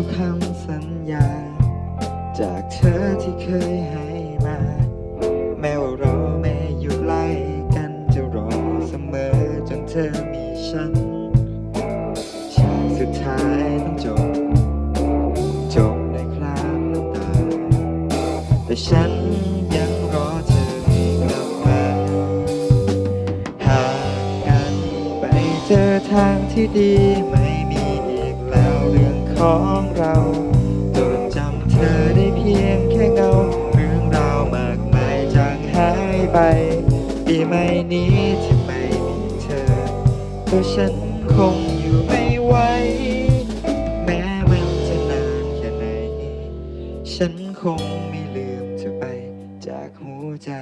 ทุกคำสัญญา จากเธอที่เคยให้มา แม้ว่าเราไม่อยู่ใกล้กันจะรอเสมอจนเธอมีฉันฉากสุดท้ายต้องจบ จบในคราบน้ำตา แต่ฉันยังรอเธอให้กลับมาหางกันไปเจอทางที่ดีไม่มีอีกแล้วเรื่องของ เราจดจำเธอได้เพียงแค่เงาเรื่องราวมากมายจางหายไปปีใหม่นี้ที่ไม่มีเธอตัวฉันคงอยู่ไม่ไหวแม้มันจะนานแค่ไหน ฉันคงไม่ลืมเธอไปจากหัวใจ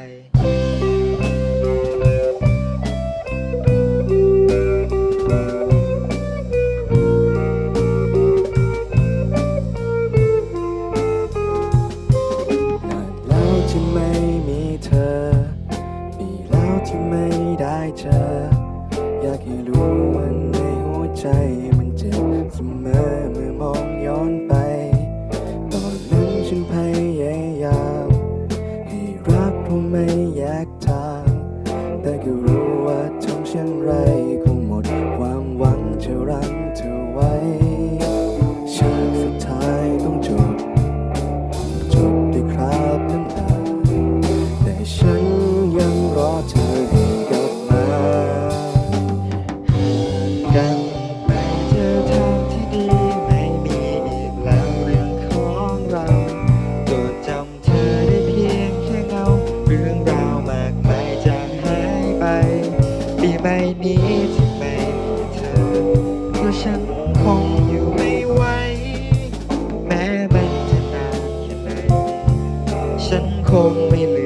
ก็รู้ว่าทำเช่นไร ปีใหม่นี้ที่ไม่มีเธอตัวฉันคงอยู่ไม่ไหวแม้มันจะนานแค่ไหนฉันคงไม่ลืม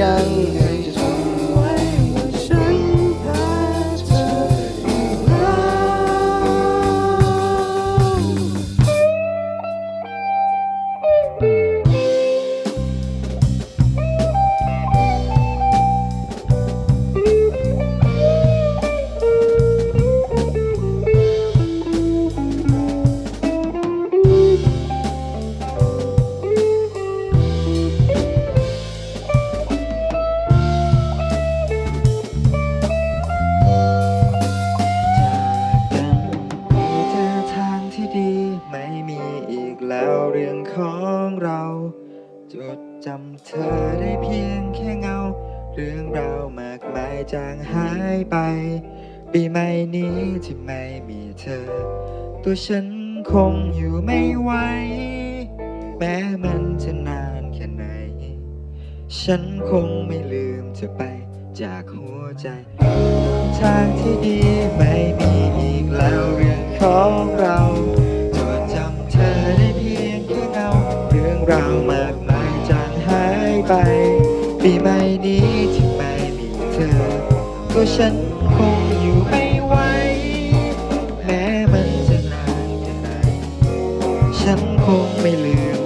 ก็ จดจำเธอได้เพียงแค่เงา เรื่องราวมากมายจางหายไป ปีใหม่นี้ที่ไม่มีเธอ ตัวฉันคงอยู่ไม่ไหว แม้มันจะนานแค่ไหน ฉันคงไม่ลืมเธอไปจากหัวใจ ทางที่ดีไม่มีอีกแล้วเรื่องของเรา ฉันคงอยู่ไม่ไหว แม้มันจะนานแค่ไหน ฉันคงไม่ลืม